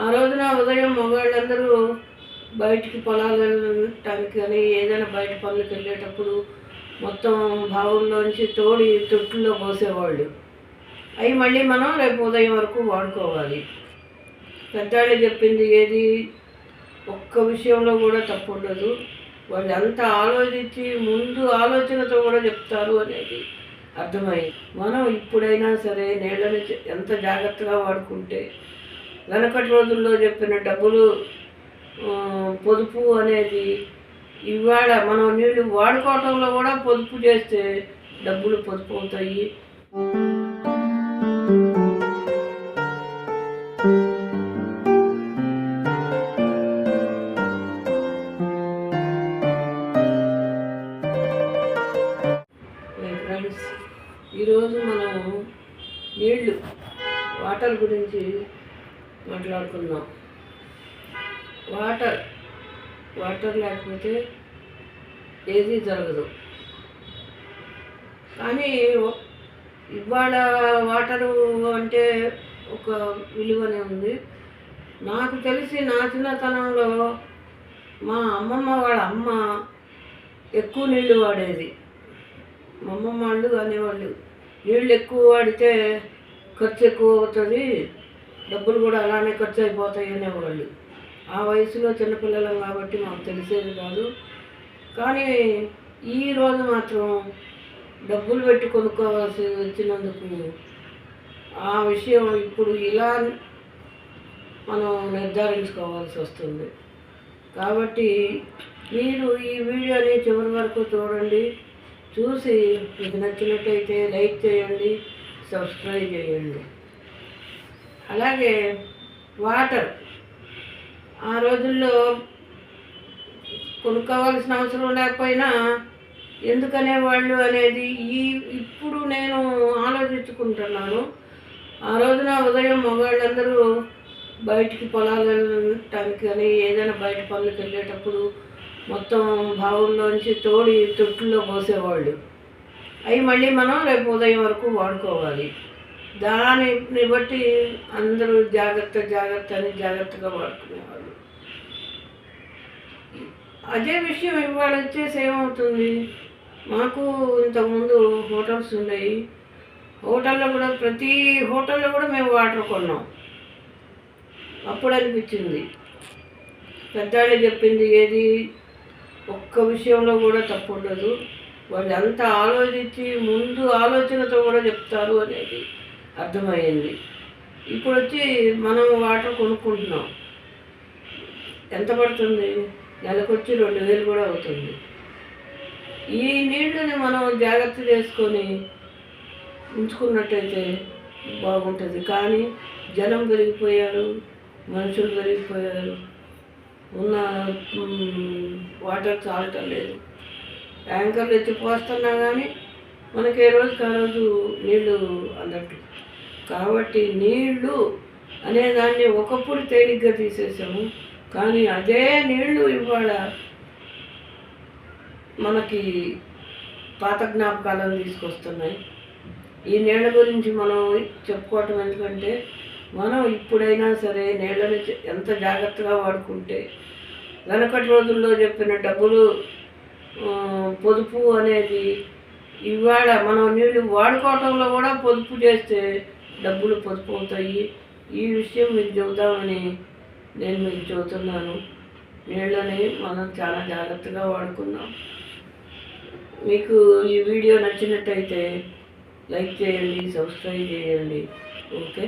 ఆ రోజున ఉదయం మగవాళ్ళందరూ బయటికి పొలాలు వెళ్ళటానికి కానీ ఏదైనా బయట పనులకు వెళ్ళేటప్పుడు మొత్తం బావుల్లోంచి తోడి తొట్టుల్లో పోసేవాళ్ళు. అవి మళ్ళీ మనం రేపు ఉదయం వరకు వాడుకోవాలి. పెద్దవాళ్ళు చెప్పింది ఏది? ఒక్క విషయంలో కూడా తప్పు ఉండదు వాళ్ళు అంత ఆలోచించి ముందు ఆలోచనతో కూడా చెప్తారు అనేది అర్థమైంది. మనం ఇప్పుడైనా సరే నీళ్ళని ఎంత జాగ్రత్తగా వాడుకుంటే వెనకటి రోజుల్లో చెప్పిన డబ్బులు పొదుపు అనేది ఇవాళ మనం నీళ్ళు వాడుకోవటంలో కూడా పొదుపు చేస్తే డబ్బులు పొదుపు అవుతాయి. ఫ్రెండ్స్ ఈరోజు మనం నీళ్ళు వాటర్ గురించి మాట్లాడుకుందాం. వాటర్ వాటర్ లేకపోతే ఏది జరగదు. కానీ ఇవాళ వాటరు అంటే ఒక విలువనే ఉంది. నాకు తెలిసి నా చిన్నతనంలో మా అమ్మమ్మ వాళ్ళ అమ్మ ఎక్కువ నీళ్ళు వాడేది. మా అమ్మమ్మ వాళ్ళు అనేవాళ్ళు నీళ్ళు ఎక్కువ వాడితే ఖర్చు ఎక్కువ అవుతుంది. డబ్బులు కూడా అలానే ఖర్చు అయిపోతాయి అనేవాళ్ళు ఆ వయసులో చిన్నపిల్లలం కాబట్టి మాకు తెలిసేది కాదు. కానీ ఈ రోజు మాత్రం డబ్బులు పెట్టి కొనుక్కోవాల్సి వచ్చినందుకు ఆ విషయం ఇప్పుడు ఇలా మనం నిర్ధారించుకోవాల్సి వస్తుంది. కాబట్టి మీరు ఈ వీడియోని చివరి వరకు చూడండి. చూసి మీకు నచ్చినట్టయితే లైక్ చేయండి సబ్స్క్రైబ్ చేయండి. అలాగే వాటర్. ఆ రోజుల్లో కొనుక్కోవాల్సిన అవసరం లేకపోయినా ఎందుకనే వాళ్ళు అనేది ఈ ఇప్పుడు నేను ఆలోచించుకుంటున్నాను. ఆ రోజున ఉదయం మగవాళ్ళందరూ బయటికి పొలాలు వెళ్ళటానికి కానీ ఏదైనా బయట పనులకు వెళ్ళేటప్పుడు మొత్తం బావుల్లోంచి తోడి తొట్టుల్లో పోసేవాళ్ళు. అవి మళ్ళీ మనం రేపు ఉదయం వరకు వాడుకోవాలి. దానిని బట్టి అందరూ జాగ్రత్త జాగ్రత్త అని జాగ్రత్తగా వాడుకునేవాళ్ళు. అదే విషయం ఇవాళ వచ్చేసి ఏమవుతుంది? మాకు ఇంతకుముందు హోటల్స్ ఉన్నాయి. హోటల్లో కూడా ప్రతి హోటల్లో కూడా మేము వాటర్ కొన్నాం. అప్పుడు అనిపించింది పెద్దాళ్ళు చెప్పింది ఏది? ఒక్క విషయంలో కూడా తప్పు ఉండదు వాళ్ళు అంత ఆలోచించి ముందు ఆలోచనతో కూడా చెప్తారు అనేది. అర్థమైంది. ఇప్పుడు వచ్చి మనం వాటర్ కొనుక్కుంటున్నాం. ఎంత పడుతుంది? నెలకొచ్చి రెండు వేలు కూడా అవుతుంది. ఈ నీళ్ళని మనం జాగ్రత్త చేసుకొని ఉంచుకున్నట్టయితే బాగుంటుంది. కానీ జనం పెరిగిపోయారు మనుషులు పెరిగిపోయారు. ఉన్న వాటర్ చాలటం లేదు. ట్యాంకర్లు ఎత్తి పోస్తున్నా కానీ మనకి ఏ రోజుకి ఆ రోజు నీళ్ళు అందట్టు కాబట్టి నీళ్ళు అనే దాన్ని ఒకప్పుడు తేలిగ్గా తీసేసాము కానీ అదే నీళ్ళు ఇవాళ మనకి పాత జ్ఞాపకాలను తీసుకొస్తున్నాయి. ఈ నీళ్ళ గురించి మనం చెప్పుకోవటం ఎందుకంటే మనం ఇప్పుడైనా సరే నీళ్ళని ఎంత జాగ్రత్తగా వాడుకుంటే వెనకటి రోజుల్లో చెప్పిన డబ్బులు పొదుపు అనేది ఇవాళ మనం నీళ్ళు వాడుకోవటంలో కూడా పొదుపు చేస్తే డబ్బులు పొదుపు అవుతాయి ఈ విషయం మీకు చెబుదామని నేను మీకు చెబుతున్నాను. నీళ్ళని మనం చాలా జాగ్రత్తగా వాడుకుందాం. మీకు ఈ వీడియో నచ్చినట్టయితే లైక్ చేయండి సబ్స్క్రైబ్ చేయండి. ఓకే?